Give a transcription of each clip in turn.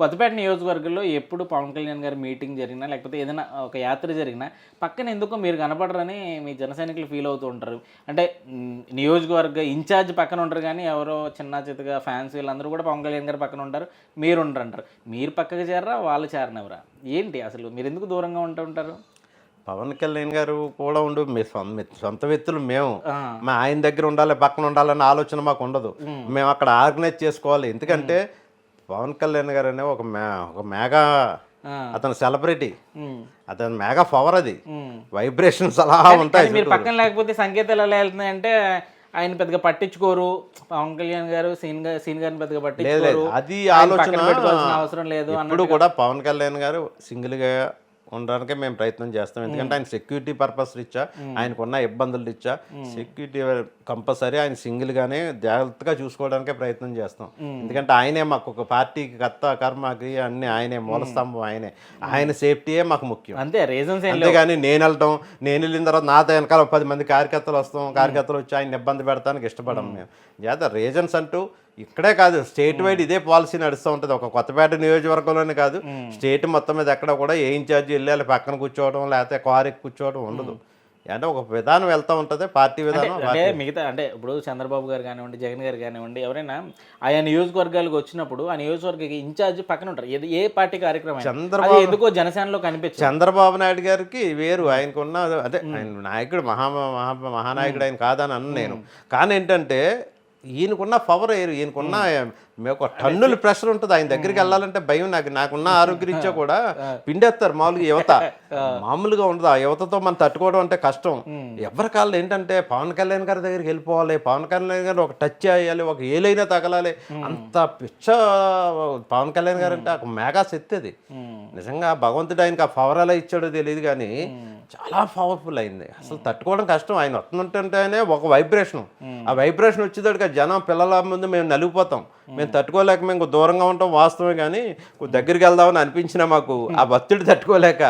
కొత్తపేట నియోజకవర్గంలో ఎప్పుడు పవన్ కళ్యాణ్ గారి మీటింగ్ జరిగినా లేకపోతే ఏదైనా ఒక యాత్ర జరిగినా పక్కన ఎందుకో మీరు కనపడరని మీ జన సైనికులు ఫీల్ అవుతూ ఉంటారు. అంటే నియోజకవర్గ ఇన్ఛార్జ్ పక్కన ఉంటారు కానీ ఎవరో చిన్న చితగా ఫ్యాన్స్ వీళ్ళందరూ కూడా పవన్ కళ్యాణ్ గారి పక్కన ఉంటారు. మీరు ఉండరు అంటారు. మీరు పక్కకు చేరరా వాళ్ళు చేరనివరా ఏంటి అసలు? మీరు ఎందుకు దూరంగా ఉంటూ ఉంటారు? పవన్ కళ్యాణ్ గారు కూడా ఉండు మీ సొంత వ్యక్తులు మేము. మా ఆయన దగ్గర ఉండాలి పక్కన ఉండాలన్న ఆలోచన మాకు ఉండదు. మేము అక్కడ ఆర్గనైజ్ చేసుకోవాలి. ఎందుకంటే పవన్ కళ్యాణ్ గారు అనే ఒక మే ఒక మేఘా. అతను సెలబ్రిటీ. అతను మేఘా పవర్ అది. వైబ్రేషన్స్ అలా ఉంటాయి మీరు పక్కన లేకపోతే సంకేతాలు ఎలా వెళ్తున్నాయంటే ఆయన పెద్దగా పట్టించుకోరు. పవన్ కళ్యాణ్ గారు సీన్ గారు సీన్ గారిని పెద్దగా పట్టించుకోరు. అది ఆలోచన అవసరం లేదు ఇప్పుడు కూడా పవన్ కళ్యాణ్ గారు సింగిల్గా ఉండడానికే మేము ప్రయత్నం చేస్తాం. ఎందుకంటే ఆయన సెక్యూరిటీ పర్పస్ రీత్యా ఆయనకున్న ఇబ్బందులు రీత్యా సెక్యూరిటీ కంపల్సరీ ఆయన సింగిల్ గానే జాగ్రత్తగా చూసుకోవడానికే ప్రయత్నం చేస్తాం. ఎందుకంటే ఆయనే మాకు ఒక పార్టీకి కర్త కర్మకి అన్ని ఆయనే మూలస్తంభం ఆయనే. ఆయన సేఫ్టీయే మాకు ముఖ్యం. అంతే రీజన్స్ అంతేగాని నేను వెళ్ళటం నేను వెళ్ళిన తర్వాత నాతో వెనకాల పది మంది కార్యకర్తలు వస్తాం. కార్యకర్తలు వచ్చి ఆయన ఇబ్బంది పెడతానికి ఇష్టపడం మేము. చేత రీజన్స్ అంటూ ఇక్కడే కాదు స్టేట్ వైడ్ ఇదే పాలసీ నడుస్తూ ఉంటుంది. ఒక కొత్తపేట నియోజకవర్గంలోనే కాదు స్టేట్ మొత్తం మీద ఎక్కడ కూడా ఏ ఇన్ఛార్జి వెళ్ళాలి పక్కన కూర్చోవడం లేకపోతే కారు ఎక్కి కూర్చోవడం ఉండదు అంటే ఒక విధానం వెళ్తూ ఉంటుంది పార్టీ విధానం అంటే మిగతా అంటే ఇప్పుడు చంద్రబాబు గారు కానివ్వండి జగన్ గారు కానివ్వండి ఎవరైనా ఆయా నియోజకవర్గాలకు వచ్చినప్పుడు ఆ నియోజకవర్గ ఇన్ఛార్జ్ పక్కన ఉంటారు. ఏది ఏ పార్టీ కార్యక్రమం. చంద్రబాబు- ఎందుకో జనసేనలో కనిపించదు. చంద్రబాబు నాయుడు గారికి వేరు. ఆయనకున్న అదే ఆయన నాయకుడు మహా మహా మహానాయకుడు ఆయన కాదని అన్న నేను. కానీ ఏంటంటే ఈయనకున్న పవర్ వేరు ఈయనకున్న ఒక టన్నుల ప్రెషర్ ఉంటుంది. ఆయన దగ్గరికి వెళ్ళాలంటే భయం నాకు. నాకున్న ఆరోగ్యరీత్యా కూడా పిండేస్తారు మామూలుగా యువత. మామూలుగా ఉండదు. ఆ యువతతో మనం తట్టుకోవడం అంటే కష్టం. ఎవరి కాళ్ళు ఏంటంటే పవన్ కళ్యాణ్ గారి దగ్గరికి వెళ్ళిపోవాలి. పవన్ కళ్యాణ్ గారు ఒక టచ్ చేయాలి ఒక ఏలైనా తగలాలి. అంత పిచ్చ పవన్ కళ్యాణ్ గారు అంటే ఒక మెగా శక్తి అది. నిజంగా భగవంతుడు ఆయనకి ఆ పవర్ ఎలా ఇచ్చాడో తెలియదు కానీ చాలా పవర్ఫుల్ అయింది. అసలు తట్టుకోవడం కష్టం. ఆయన వస్తుంటుంటేనే ఒక వైబ్రేషన్ ఆ వైబ్రేషన్ వచ్చేదానికి జనం పిల్లల ముందు మేము నలిగిపోతాం. మేము తట్టుకోలేక మేము దూరంగా ఉంటాం వాస్తవమే కానీ దగ్గరికి వెళ్దామని అనిపించినా మాకు ఆ భక్తుడు తట్టుకోలేక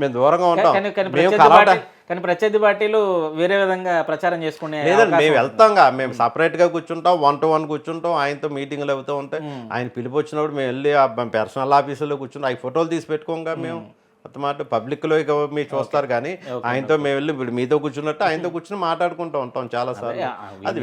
మేము. దూరంగా ఉంటాం. మేము కలవట కానీ ప్రత్యర్థి పార్టీలు వేరే విధంగా ప్రచారం చేసుకునే లేదండి మేము వెళ్తాంగా. మేము సపరేట్గా కూర్చుంటాం వన్ టు వన్ కూర్చుంటాం ఆయనతో మీటింగ్లు అవుతూ ఉంటాయి. ఆయన పిలిపి వచ్చినప్పుడు మేము వెళ్ళి ఆ పర్సనల్ ఆఫీసులో కూర్చుంటాం అవి ఫోటోలు తీసి పెట్టుకోంగా మేము. మాట పబ్లిక్లో ఇక మీరు చూస్తారు కానీ ఆయనతో మేము వెళ్ళి ఇప్పుడు మీతో కూర్చున్నట్టు ఆయనతో కూర్చుని మాట్లాడుకుంటూ ఉంటాం చాలా సార్లు. అది.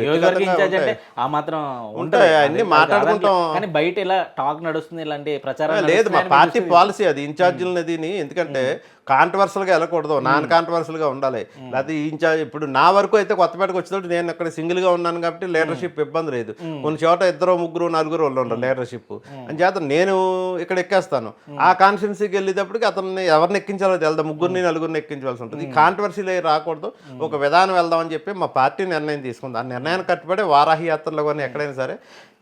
ఆ మాత్రం ఉంటాయి. అన్నీ మాట్లాడుకుంటాం. కానీ బయట ఇలా టాక్ నడుస్తుంది ఇలాంటి ప్రచారం లేదు మా పార్టీ పాలసీ అది ఇన్ఛార్జీలని దీని ఎందుకంటే కాంట్రవర్సల్గా వెళ్ళకూడదు నాన్ కాంట్రవర్సల్గా ఉండాలి లేకపోతే ఇన్ఛార్జ్ ఇప్పుడు నా వరకు అయితే కొత్తపేటకు వచ్చినప్పుడు నేను అక్కడ సింగిల్గా ఉన్నాను కాబట్టి లీడర్షిప్ ఇబ్బంది లేదు. కొన్ని చోట ఇద్దరు ముగ్గురు నలుగురు వాళ్ళు ఉండరు లీడర్షిప్. అని చేత నేను ఇక్కడ ఎక్కేస్తాను. ఆ కాన్స్టిట్యున్సీకి వెళ్ళేటప్పటికి అతన్ని ఎవరిని ఎక్కించాలో తెలదు? ముగ్గురిని నలుగురిని ఎక్కించవలసి ఉంటుంది. ఈ కాంట్రవర్సీలు రాకూడదు. ఒక విధానం వెళ్దామని చెప్పి మా పార్టీ నిర్ణయం తీసుకుంది. ఆ నిర్ణయానికి కట్టుబడి వారాహి యాత్రలో కానీ ఎక్కడైనా సరే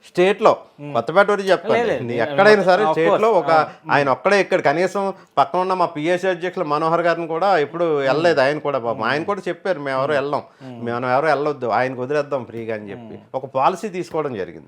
స్టేట్లో కొత్తపేట వరకు చెప్పాలి నీ ఎక్కడైనా సరే స్టేట్లో ఒక ఆయన ఒక్కడే ఇక్కడ కనీసం పక్కన ఉన్న మా పిఎస్సీ అధ్యక్షులు మనోహర్ గారిని కూడా ఎప్పుడు వెళ్ళలేదు. ఆయన కూడా పాపం. ఆయన కూడా చెప్పారు మేము ఎవరు వెళ్ళాం. మేము. ఎవరు వెళ్ళొద్దు. ఆయనకు వదిలేద్దాం ఫ్రీగా అని చెప్పి. ఒక పాలసీ తీసుకోవడం జరిగింది.